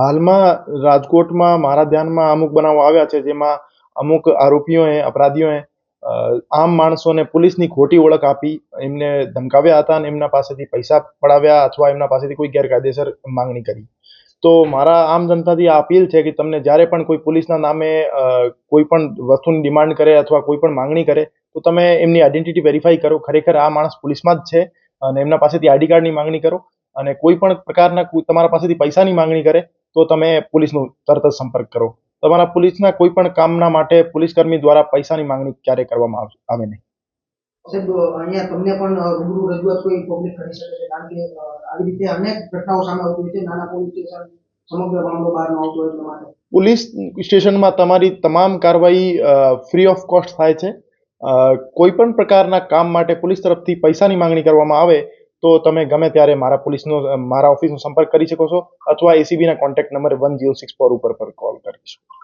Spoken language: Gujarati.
હાલમાં રાજકોટમાં મારા ધ્યાનમાં અમુક બનાવો આવ્યા છે, જેમાં અમુક આરોપીઓએ, અપરાધીઓએ આમ માણસોને પોલીસની ખોટી ઓળખ આપી, એમને ધમકાવ્યા હતા અને એમના પાસેથી પૈસા પડાવ્યા અથવા એમના પાસેથી કોઈ ગેરકાયદેસર માંગણી કરી. તો મારા આમ જનતાથી આ અપીલ છે કે તમને જ્યારે પણ કોઈ પોલીસના નામે કોઈ પણ વસ્તુની ડિમાન્ડ કરે અથવા કોઈ પણ માંગણી કરે, તો તમે એમની આઈડેન્ટિટી વેરીફાઈ કરો. ખરેખર આ માણસ પોલીસમાં જ છે અને એમના પાસેથી આઈડી કાર્ડની માંગણી કરો. અને કોઈ પણ પ્રકારના તમારા પાસેથી પૈસાની માંગણી કરે તો તમે પોલીસનો તરત જ સંપર્ક કરો. તમારા પોલીસના કોઈ પણ કામના માટે પોલીસ કર્મી દ્વારા પૈસાની માંગણી ક્યારે કરવામાં આવ- નહીં. સાહેબ અહીંયા તમને પણ રૂબરૂ રજૂઆત કોઈ પબ્લિક કરી શકે છે? કારણ કે આવી રીતે અનેક ઘટનાઓ સામે આવતી હોય છે. નાના પોલીસ સ્ટેશન સમગ્ર મામલો બહાર ન આવતો એટલા માટે. પોલીસ સ્ટેશનમાં તમારી તમામ કાર્યવાહી ફ્રી ઓફ કોસ્ટ થાય છે. કોઈ પણ પ્રકારના કામ માટે પોલીસ તરફથી પૈસાની માંગણી કરવામાં આવે તો તમે ગમે ત્યારે મારા પોલીસનો, મારા ઓફિસનો સંપર્ક કરી શકો છો, અથવા એસીબીના contact number one zero six four ઉપર પર કોલ કરી શકો